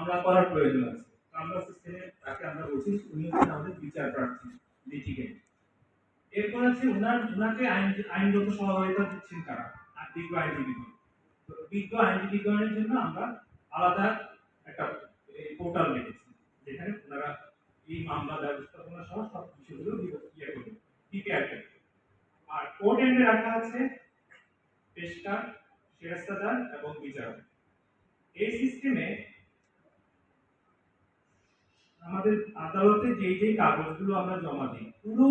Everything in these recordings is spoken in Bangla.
মামলা করার প্রয়োজন আছে। আমরা সিস্টেমে তাকে আমরা বলছি, উনি হচ্ছেন আমাদের বিচার প্রার্থী লিটিগেন্ট এরপর আছে উনার, উনাকে আইন, আইনগত সহায়তা দিচ্ছেন আর বিজ্ঞ আইনজীবীগণ। বিজ্ঞ আইনজীবীগণের জন্য আমরা আলাদা একটা পোর্টাল রেখেছি যেখানে ওনারা এই মামলা ব্যবস্থাপনা সহ সব বিষয়গুলো ইয়ে করবে প্রিপেয়ার করবে আর কোর্ট এন্ডে রাখা আছে পেশকার শেরস্তাদার এবং বিচারক। এই সিস্টেমে আমাদের আদালতে যেই যেই কাগজগুলো আমরা জমা দিই, পুরো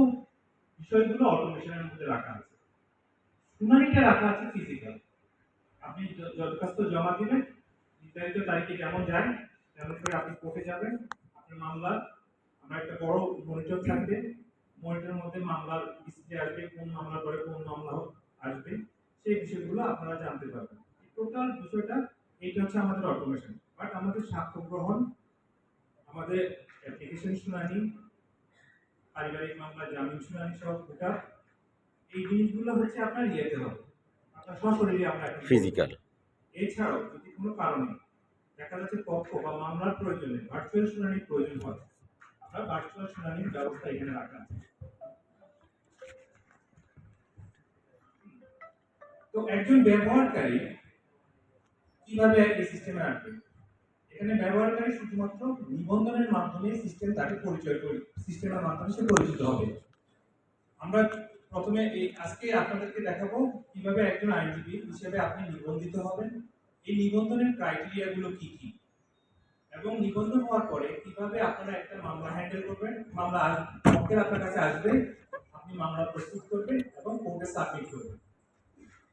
বিষয়গুলো অটোমেশনের মধ্যে রাখা আছে। শুনানিটা রাখা আছে ফিজিক্যাল আপনি দরখাস্ত জমা দিবেন, নির্ধারিত তারিখে যেমন যান, তেমন করে আপনি কোর্টে যাবেন, আপনার মামলা আমরা একটা বড় মনিটর থাকবে মনিটরের মধ্যে মামলার ডিসপ্লে আসবে, কোন মামলার পরে কোন মামলা আসবে, সেই বিষয়গুলো আপনারা জানতে পারবেন। টোটাল বিষয়টা, এইটা হচ্ছে আমাদের অটোমেশন বাট আমাদের সাক্ষ্য গ্রহণ আমাদের অ্যাপ্লিকেশন শুনানি পারিবারিক মামলা জামিন শুনানি সব গোটা এই জিনিসগুলো হচ্ছে আপনার ইয়েতে হবে। আপনার সশরীরে আমরা ফিজিক্যাল এছাড়াও যদি কোনো কারণে দেখা যাচ্ছে পক্ষ বা মামলার প্রয়োজনে ভার্চুয়াল শুনানির প্রয়োজন হয় আমরা ভার্চুয়াল শুনানির ব্যবস্থা এখানে রাখা আছে। তো একজন ব্যবহারকারী কীভাবে এই সিস্টেমে আসবে? এখানে ব্যবহারকারী শুধুমাত্র নিবন্ধনের মাধ্যমে সিস্টেম তাকে পরিচয় করে সিস্টেমের মাধ্যমে সে পরিচিত হবে। আমরা প্রথমে এই, আজকে আপনাদেরকে দেখাবো কীভাবে একজন আইনজীবী হিসেবে আপনি নিবন্ধিত হবেন। এই নিবন্ধনের ক্রাইটেরিয়া গুলো কি কি? এবং নিবন্ধন হওয়ার পরে কীভাবে আপনারা একটা মামলা হ্যান্ডেল করবেন? মামলা পক্ষের আপনার কাছে আসবে, আপনি মামলা প্রস্তুত করবেন এবং কোর্টে সাবমিট করবেন।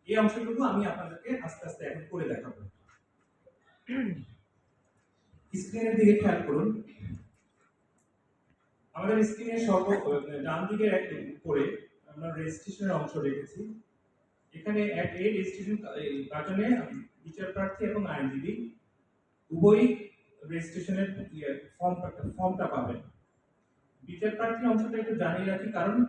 এই অংশটুকু আমি আপনাদেরকে আস্তে আস্তে এখন করে দেখাবো। স্ক্রিনের দিকে খেয়াল করুন। আমাদের স্ক্রিনের সর্ব ডান দিকে এক উপরে আমরা রেজিস্ট্রেশনের অংশ রেখেছি। এখানে এক এই রেজিস্ট্রেশন বাটনে বিচার প্রার্থী এবং আইনজীবী উভয়ই রেজিস্ট্রেশনের ফর্মটা ফর্মটা পাবেন। বিচার প্রার্থী অংশটা একটু জানিয়ে রাখি, কারণ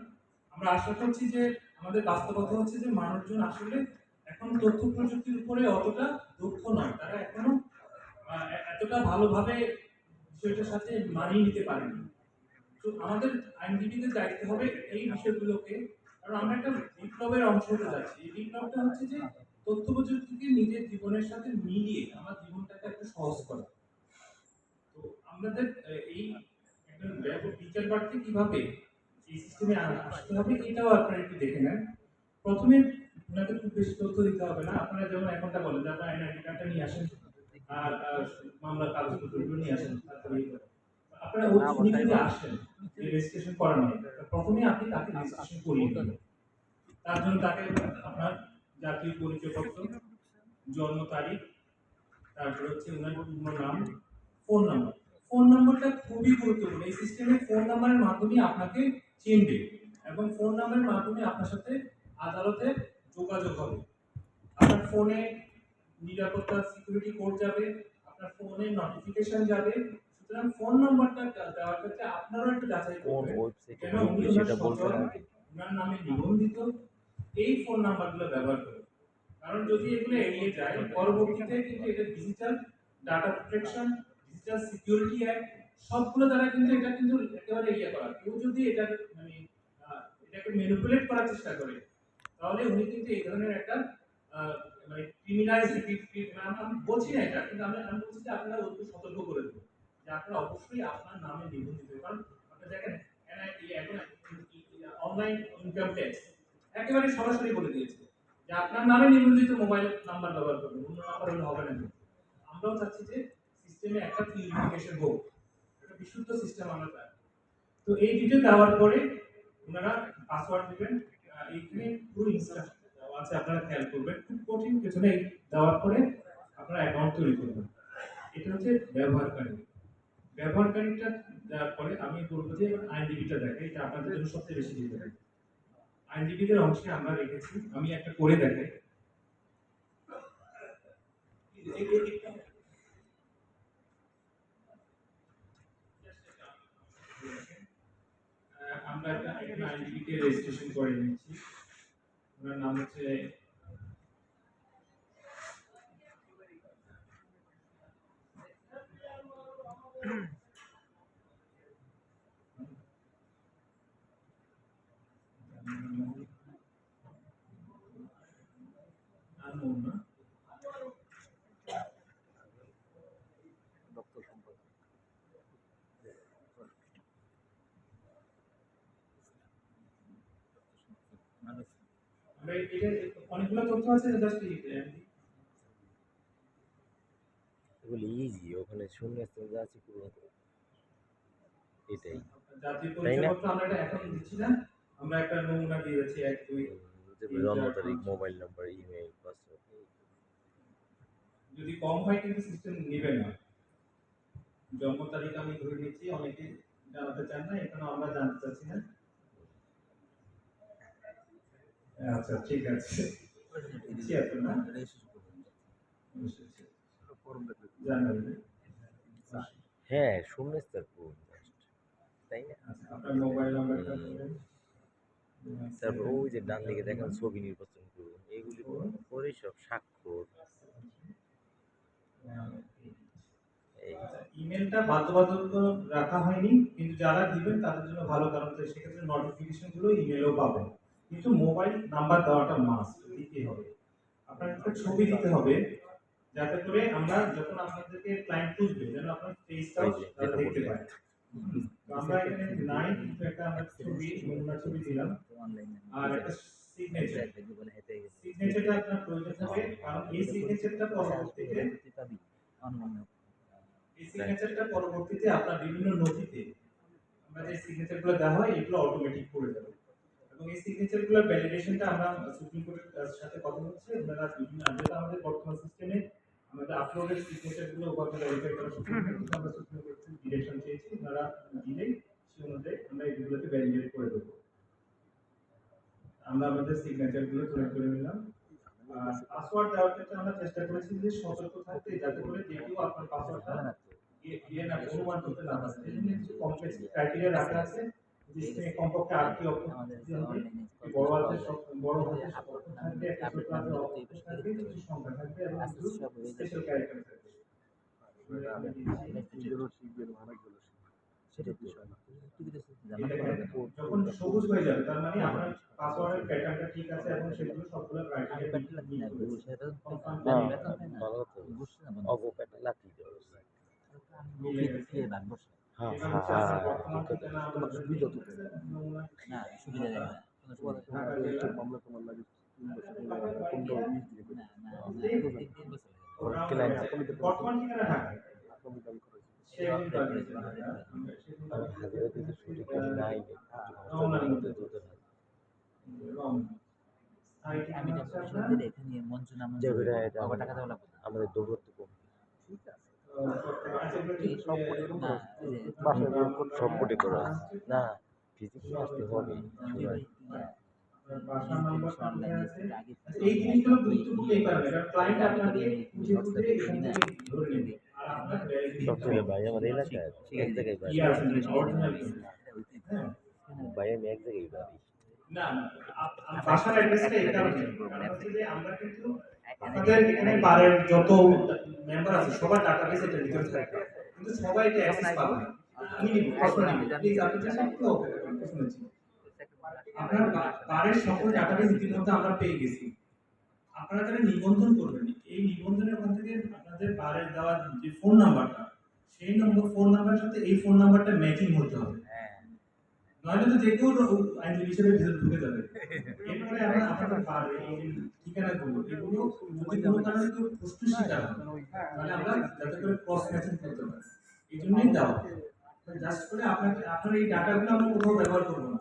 আমরা আশা করছি যে আমাদের বাস্তবতা হচ্ছে যে মানুষজন আসলে এখন তথ্য প্রযুক্তির উপরে অতটা দক্ষ নয়। তারা এখনও এ- এতটা ভালোভাবে বিষয়টার সাথে মানিয়ে নিতে পারেনি। তো আমাদের আইনজীবীদের দায়িত্ব হবে এই বিষয়গুলোকে। কারণ আমরা একটা বিপ্লবের অংশ হতে যাচ্ছি। এই বিপ্লবটা হচ্ছে যে তথ্য প্রযুক্তিকে নিজের জীবনের সাথে মিলিয়ে আমার জীবনটাকে একটু সহজ করা। তো আমাদের এই একজন বিচার প্রার্থী কীভাবে এই সিস্টেমে আসতে হবে, এটাও আপনারা একটু দেখে নেন। প্রথমে আপনাকে খুব বেশি তথ্য দিতে হবে না। আপনারা যেমন এখনটা বলেন যে আপনার আইডি কার্ডটা নিয়ে আসেন। মামলার কাগজপত্রগুলো নিয়ে আসেন তারপরে আপনারা উনি যদি আসেন রেজিস্ট্রেশন করানো প্রথমে আপনি তাকে রেজিস্ট্রেশন করিয়ে দেবেন তার জন্য তাকে আপনার জাতীয় পরিচয়পত্র জন্ম তারিখ তারপরে হচ্ছে ওনার পূর্ণ নাম ফোন নাম্বার। ফোন নাম্বারটা খুবই গুরুত্বপূর্ণ। এই সিস্টেমে ফোন নাম্বারের মাধ্যমে আপনাকে চিনবে এবং ফোন নাম্বারের মাধ্যমে আপনার সাথে আদালতে যোগাযোগ হবে। আপনার ফোনে নিরাপত্তা সিকিউরিটি কোড যাবে আপনার ফোনে নোটিফিকেশন যাবে সুতরাং ফোন নাম্বারটা দেওয়ার ক্ষেত্রে আপনারও একটু যাচাই করবেন কেন উনি ওনার নামে নিবন্ধিত এই ফোন নাম্বারগুলো ব্যবহার করবে কারণ যদি এগুলো এড়িয়ে যায় পরবর্তীতে কিন্তু এটা digital data protection digital security act সবগুলো দ্বারা কিন্তু এটা কিন্তু একেবারে ইয়ে করা। কেউ যদি এটা মানে এটাকে ম্যানিপুলেট করার চেষ্টা করে তাহলে উনি কিন্তু এই ধরনের একটা মানে ক্রিমিনালাইজ আমি বলছি না এটা, কিন্তু আমি আমি বলছি যে আপনারা ওকে সতর্ক করে দেবো যে আপনারা অবশ্যই আপনার নামে নিবন্ধিত কারণ আপনারা দেখেন এখন অনলাইন ইনকাম ট্যাক্স একেবারে সরাসরি বলে দিয়েছে যে আপনার নামে নিবন্ধিত মোবাইল নাম্বার ব্যবহার করবেন, অন্য নাম্বার হলে হবে না আমরাও চাচ্ছি যে সিস্টেমে একটা পিউরিফিকেশন হোক। একটা বিশুদ্ধ সিস্টেম আমরা চাই তো এই ডিটেল দেওয়ার পরে ওনারা পাসওয়ার্ড দিবেন এইখানে পুরো ইনস্ট্রাকশন আছে, আপনারা খেয়াল করবেন, খুব কঠিন কিছু নেই দেওয়ার পরে আপনারা অ্যাকাউন্ট তৈরি করবেন। এটা হচ্ছে ব্যবহারকারী। ব্যবহারকারীটা দেওয়ার পরে আমি বলব যে আইনজীবীটা দেখে, এটা আপনাদের জন্য সবচেয়ে বেশি দিতে হবে। আইনজীবীদের অংশে আমরা রেখেছি, আমি একটা করে দেখাই। আমরা একটা আইনজীবীকে রেজিস্ট্রেশন করে নিচ্ছি ওনার নাম হচ্ছে আননোন না দপ্তর সম্পর্কে আমরা এটা অনেকগুলো তথ্য আছে জাস্ট এগুলো ইজি ওখানে শূন্য স্থান যা আছে পূরণ করো এটাই। জাতীয় পরিচয়পত্র আমরা এটা এখন দিচ্ছি না আমরা একটা নমুনা দিয়ে যাচ্ছি এক দুই জন্ম তারিখ মোবাইল নাম্বার ইমেল পাসওয়ার্ড যদি কম হয় কিন্তু সিস্টেম নেবে না। জন্ম তারিখ আমি ধরে নিচ্ছি অনেকে জানাতে চান না এখানে আমরা জানতে চাচ্ছি না। আচ্ছা ঠিক আছে। ছিয়াত্তর না হ্যাঁ শূন্য স্থান পূরণ just। তাই না? আচ্ছা আপনার মোবাইল নাম্বারটা তারপর ওই যে ডান দিকে দেখেন ছবি নির্বাচন করুন এগুলি করে সব স্বাক্ষর। এই। ইমেলটা বাধ্যবাধকতা রাখা হয়নি কিন্তু যারা দিবেন তাদের জন্য ভালো কারণ তো সেক্ষেত্রে নোটিফিকেশনগুলো ইমেলও পাবেন। কিন্তু মোবাইল নাম্বার দেওয়াটা মাস্ট দিতে হবে। আপনার একটা ছবি দিতে হবে যাতে করে আমরা যখন আপনাদেরকে ক্লায়েন্ট খুঁজবে যেন আপনার ফেসটাও দেখতে তো আমরা এখানে নাই কিন্তু একটা আমরা ছবি নমুনা ছবি দিলাম। আর একটা সিগনেচার সিগনেচারটা আপনার প্রয়োজন হবে কারণ এই সিগনেচারটা পরবর্তীতে এই সিগনেচারটা পরবর্তীতে আপনার বিভিন্ন নথিতে আমরা যে সিগনেচারগুলো দেওয়া হয় এগুলো অটোমেটিক করে যাবে। এবং এই সিগনেচারগুলোর ভ্যালিডেশনটা আমরা সুপ্রিম কোর্টের সাথে কথা হচ্ছে। ওনারা বিভিন্ন যেটা আমাদের বর্তমান সিস্টেমে আমাদের আপলোডের সিগনেচারগুলো ওভাবে ভেরিফাই করা আমরা সুপ্রিম কোর্ট থেকে ডিরেকশন চেয়েছি ওনারা দিলেই সে অনুযায়ী আমরা এগুলোকে ভ্যালিডেট করে দেবো। আমরা আমাদের সিগনেচারগুলো তৈরি করে নিলাম। পাসওয়ার্ড দেওয়ার ক্ষেত্রে আমরা চেষ্টা করেছি যে সতর্ক থাকতে যাতে করে যে কেউ আপনার পাসওয়ার্ডটা ইয়ে না অনুমান করতে না পারে জন্য কিছু কমপ্লেক্স ক্রাইটেরিয়া রাখা আছে। যেখানে কমপক্ষে হবে বড় হাতের বড় হাতের থাকবে সংখ্যা এবং স্পেশাল ক্যারেক্টার যখন সবুজ হয়ে যাবে তার মানে আপনার পাসওয়ার্ডের প্যাটার্নটা ঠিক আছে এবং সেগুলো সবগুলো ক্রাইটেরিয়া তো হ্যাঁ হ্যাঁ হ্যাঁ আমরা সুবিধা নমুনা ঢাকা জেলা ওরা বর্তমান ঠিকানা ঢাকা সেগুলো আমরা সেগুলো আমি হাজিরা দিতে ছুটি করি নাই রমনার মধ্যে দুধের রমনা স্থায়ী আমি ঠিকানা হচ্ছে আপনার এখানে মঞ্চ নাম যেগুলো এটা টাকা দেওয়া লাগবে না। আমাদের দৌড়তে কম ঠিক সব করে না আসতে হবে ওই- আপনার বাসার নাম্বারটা কোথায় আছে আগে এই জিনিসগুলো গুরুত্বপূর্ণ এই কারণে ক্লায়েন্ট আপনাকে খুঁজে খুঁজে ধরে নেবে সব থেকে ভাই আমার এলাকায় এক জায়গায় হ্যাঁ। ভাই আমি এক জায়গায় বাড়ি। না বাসার অ্যাড্রেসটা এই কারণে যে আমরা কিন্তু আপনাদের এখানে বারের যত মেম্বার আছে সবার ডাটাবেস এটা ভিতরে থাকে। কিন্তু সবাই এটা অ্যাক্সেস পাবে না। প্লিজ আপনি আপনার সকল ডাটাবেস ইতিমধ্যে আমরা পেয়ে গেছি। আপনারা যারা নিবন্ধন করবেন এই নিবন্ধনের ওখান থেকে আপনাদের বারের দেওয়া যে ফোন নাম্বারটা সেই নম্বর ফোন নাম্বারের সাথে এই ফোন নাম্বারটা ম্যাচিং হতে হবে। নয়তো তো যে কেউ আইনজীবী হিসেবে ভিতরে ঢুকে যাবে। এরপরে আমরা আপনাদের যে ঠিকানাগুলো এগুলো যদি কোনো কারণে কেউ প্রশ্ন শিকার হয় তাহলে আমরা যাতে করে ক্রস ম্যাচিং করতে পারি। এই জন্যই দেওয়া। জাস্ট করে আপনাকে আপনার এই ডাটাগুলো আমরা কোথাও ব্যবহার করব না।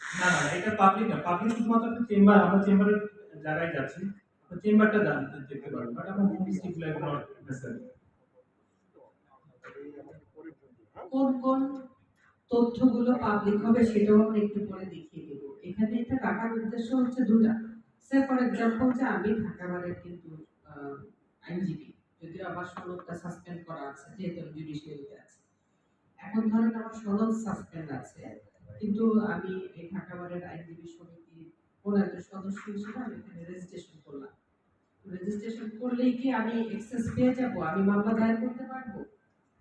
না না এটা পাবলিক না। পাবলিক শুধুমাত্র একটা চেম্বার আমরা চেম্বারের জায়গায় যাচ্ছি। চেম্বারটা জানতে দেখতে পারবেন। বাট আমার home district live not necessary কোন কোন? তথ্যগুলো পাবলিক হবে সেটাও আমরা একটু পরে দেখিয়ে দেব। এখানে এটা রাখার উদ্দেশ্য হচ্ছে দুটা। সে ফর এক্সাম্পল যে আমি ঢাকা বারের কিন্তু আইনজীবী যদিও আমার সনদটা সাসপেন্ড করা আছে যেহেতু আমি জুডিশিয়ারিতে আছি। এখন ধরেন আমার সনদ সাসপেন্ড আছে কিন্তু আমি এই ঢাকা বারের আইনজীবী সমিতির কোন একজন সদস্য হিসেবে আমি এখানে রেজিস্ট্রেশন করলাম। রেজিস্ট্রেশন করলেই কি আমি এক্সেস পেয়ে যাব? আমি মামলা দায়ের করতে পারব?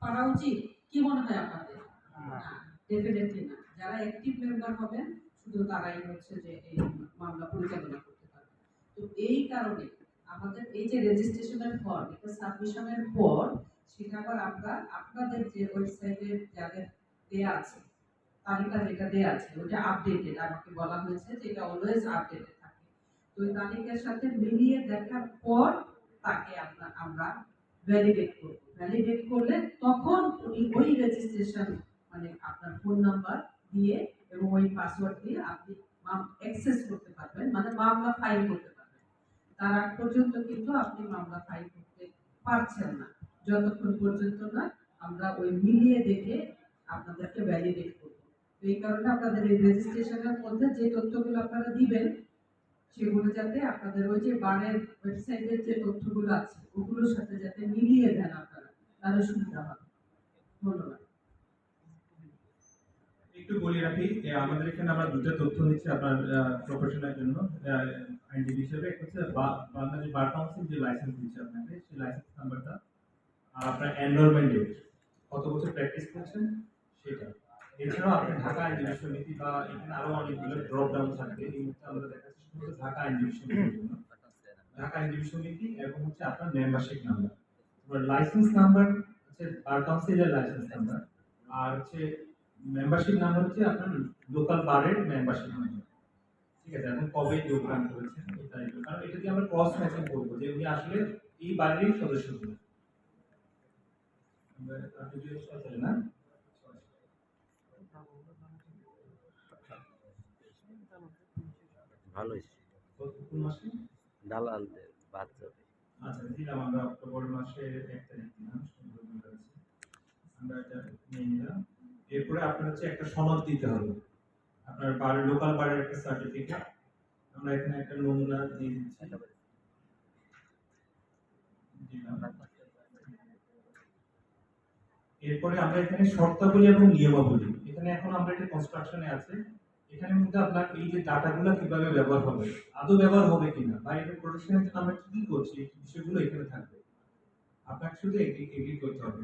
করা উচিত? কি মনে হয় আপনাদের? না ডেফিনেটলি না। যারা অ্যাক্টিভ মেম্বার হবেন, শুধু তারাই হচ্ছে যে এই মামলা পরিচালনা করতে পারবে তো এই কারণে আমাদের এই যে রেজিস্ট্রেশনের ফর্ম এটা সাবমিশনের পর সেটা আবার আমরা আপনাদের যে ওয়েবসাইটে যাদের দেয়া আছে, তালিকা যেটা দেয়া আছে, ওটা আপডেটেড আমাকে বলা হয়েছে যে এটা অলওয়েজ আপডেটেড থাকে। তো ওই তালিকার সাথে মিলিয়ে দেখার পর তাকে আমরা আমরা ভ্যালিডেট করব। ভ্যালিডেট করলে তখন উনি ওই রেজিস্ট্রেশন মানে আপনার ফোন নাম্বার দিয়ে এবং ওই পাসওয়ার্ড দিয়ে আপনি অ্যাক্সেস করতে পারবেন মানে মামলা ফাইল করতে পারবেন। তার আগ পর্যন্ত কিন্তু আপনি মামলা ফাইল করতে পারছেন না। যতক্ষণ পর্যন্ত না আমরা ওই মিলিয়ে দেখে আপনাদেরকে ভ্যালিডেট করব। এই কারণে আপনাদের এই রেজিস্ট্রেশনের মধ্যে যে তথ্যগুলো আপনারা দিবেন, সেগুলো যাতে আপনাদের ওই যে বারের ওয়েবসাইটের যে তথ্যগুলো আছে, ওগুলোর সাথে যাতে মিলিয়ে দেন আপনারা, তাহলে সুবিধা হবে। ধন্যবাদ। একটু বলে রাখি আমাদের এখানে আমরা দুটো তথ্য নিচ্ছি আপনার প্রফেশনের জন্য আইনজীবী হিসেবে। একটা হচ্ছে বাংলাদেশ বার কাউন্সিল যে লাইসেন্স দিচ্ছে আপনাকে, সেই লাইসেন্স নাম্বারটা আর আপনার এনরোলমেন্ট ডেট কত বছর প্র্যাকটিস করছেন, সেটা। এছাড়াও আপনি ঢাকা আইনজীবী সমিতি বা এখানে আরও অনেকগুলো ড্রপ ডাউন থাকবে, এই মুহূর্তে আমরা দেখাচ্ছি শুধু ঢাকা আইনজীবী সমিতির জন্য। ঢাকা আইনজীবী সমিতি এবং হচ্ছে আপনার মেম্বারশিপ নাম্বার লাইসেন্স নাম্বার হচ্ছে বার কাউন্সিলের লাইসেন্স নাম্বার আর হচ্ছে মেম্বারশিপ নাম্বার হচ্ছে আপনার লোকাল বারের মেম্বারশিপ নাম্বার ঠিক আছে এখন কবে যোগদান করেছেন তারিখে কারণ এটা দিয়ে আমরা ক্রস ম্যাচিং করব যে উনি আসলে এই বাড়িরই সদস্য সচেতন না ভালো কোন মাসে? দালালদের বাদ যাবে। আচ্ছা দিলাম আমরা অক্টোবর মাসের এক তারিখ দিলাম। আমরা এটা নিয়ে নিলাম। এরপরে আপনার হচ্ছে একটা সনদ দিতে হবে। আপনার বাড়ির লোকাল বাড়ির একটা সার্টিফিকেট আমরা এখানে একটা নমুনা দিয়ে দিচ্ছি। এরপরে আমরা এখানে শর্তাবলী এবং নিয়মাবলী। এখানে এখন আমরা এটা কনস্ট্রাকশনে আছে। এখানে মধ্যে আপনার এই যে ডাটাগুলো কীভাবে ব্যবহার হবে, আদৌ ব্যবহার হবে কিনা, বা এটা প্রোটেকশনের জন্য আমরা কি করছি, এই বিষয়গুলো এখানে থাকবে। আপনাকে শুধু এগ্রি করতে হবে।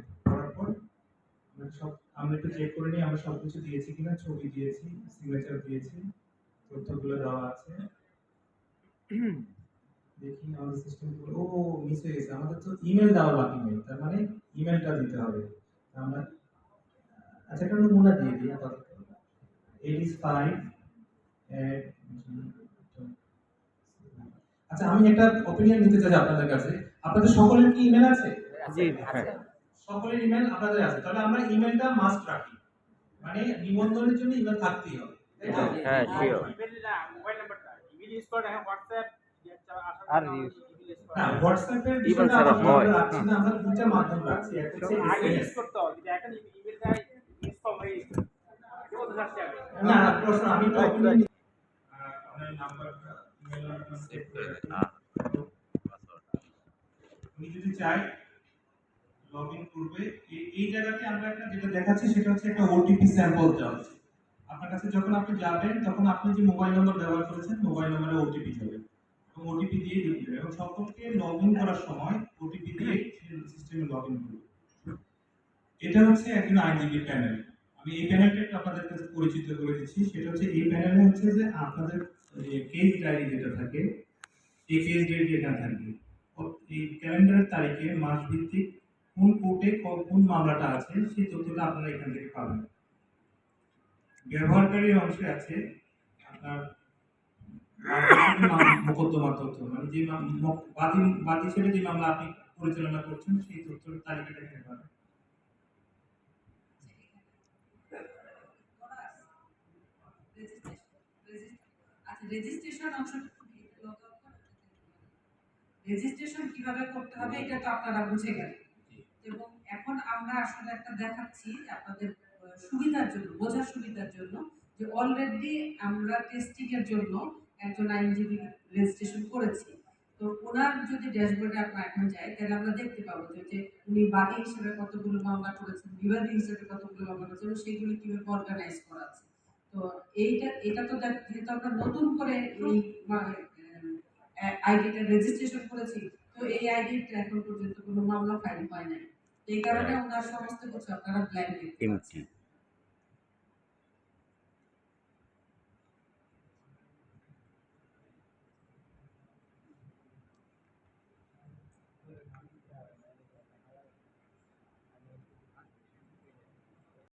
সব, আমরা একটু চেক করে নিই, আমরা সব কিছু দিয়েছি কিনা, ছবি দিয়েছি সিগনেচার দিয়েছি, তথ্যগুলো দেওয়া আছে। দেখি আমাদের সিস্টেম ও মিস হয়ে গেছে। আমাদের তো ইমেল দেওয়া বাকি নেই, তার মানে ইমেলটা দিতে হবে। আমরা আচ্ছা একটা নমুনা দিয়ে দিই, আপাতত। Is five at আচ্ছা আমি একটা অপিনিয়ন নিতে চাই আপনাদের কাছে। আপনাদের সকলের কি ইমেল আছে? জি হ্যাঁ। সকলের ইমেল আপনাদের আছে। তাহলে আমরা ইমেলটা মাস্ট রাখি। মানে নিবন্ধনের জন্য ইমেল থাকতেই হবে। তাই তো? হ্যাঁ শিওর মোবাইল নাম্বারটা ইমেল ইউজ করে এখন হোয়াটসঅ্যাপ আর আর না হোয়াটসঅ্যাপের Email ছাড়া হয়। না আমরা দুইটা মাধ্যম রাখছি। একটা হচ্ছে আগে ইউজ করতে হবে কিন্তু এখন ইমেলটা ইনস্টল হয়ে গেছে। এটা বলতে চাচ্ছি আমি না না প্রশ্ন আমি তো opinion নি- আহ, আপনার নাম্বারটা ইমেল নাম্বারটা সেভ করে রাখি উনি যদি চায় লগ ইন করবে। এই- এই জায়গাতে আমরা একটা যেটা দেখাচ্ছি সেটা হচ্ছে একটা ওটিপি স্যাম্পল দেওয়া হচ্ছে আপনার কাছে যখন আপনি যাবেন তখন আপনি যে মোবাইল নম্বর ব্যবহার করেছেন মোবাইল নম্বরে ওটিপি যাবে। এবং ওটিপি দিয়ে ঢুকবে এবং সকলকে লগ ইন করার সময় ওটিপি দিয়ে সিস্টেমে লগ ইন করবে এটা হচ্ছে একজন আইনজীবী প্যানেল আমি এই প্যানেলটা একটু আপনাদের কাছে পরিচিত করে দিচ্ছি। সেটা হচ্ছে এই প্যানেলে হচ্ছে যে আপনাদের কেস ডায়েরি যেটা থাকে এই কেস ডায়েরি যেটা থাকে এই ক্যালেন্ডারের তারিখে মাস ভিত্তিক কোন কোর্টে কোন মামলাটা আছে, সেই তথ্যটা আপনারা এখান থেকে পাবেন। ব্যবহারকারী অংশে আছে আপনার মাম- মোকদ্দমা তথ্য। মানে যে বাদী বাদী হিসেবে যে মামলা আপনি পরিচালনা করছেন, সেই তথ্যের তালিকাটা এখানে পাবেন। আচ্ছা রেজিস্ট্রেশন অংশটা রেজিস্ট্রেশন কীভাবে করতে হবে, এটা তো আপনারা বুঝে গেলেন। এখন আমরা আসলে একটা দেখাচ্ছি আপনাদের সুবিধার জন্য, বোঝার সুবিধার জন্য যে অলরেডি আমরা টেস্টিং এর জন্য একজন আইনজীবী রেজিস্ট্রেশন করেছি। তো ওনার যদি ড্যাশবোর্ডে আমরা এখন যাই তাহলে আমরা দেখতে পাবো যে উনি বাদী হিসেবে কতগুলো মামলা করেছেন, বিবাদী হিসেবে কতগুলো মামলা করেছেন সেগুলো কীভাবে অর্গানাইজ করা আছে। তো এইটা, এটা তো যেহেতু আমরা নতুন করে এই আইডিটা রেজিস্ট্রেশন করেছি, তো এই আইডিটা এখন পর্যন্ত কোনো মামলা ফাইল হয় নাই। এই কারণে ওনার সমস্ত কিছু আপনারা ব্ল্যাঙ্ক। এমটি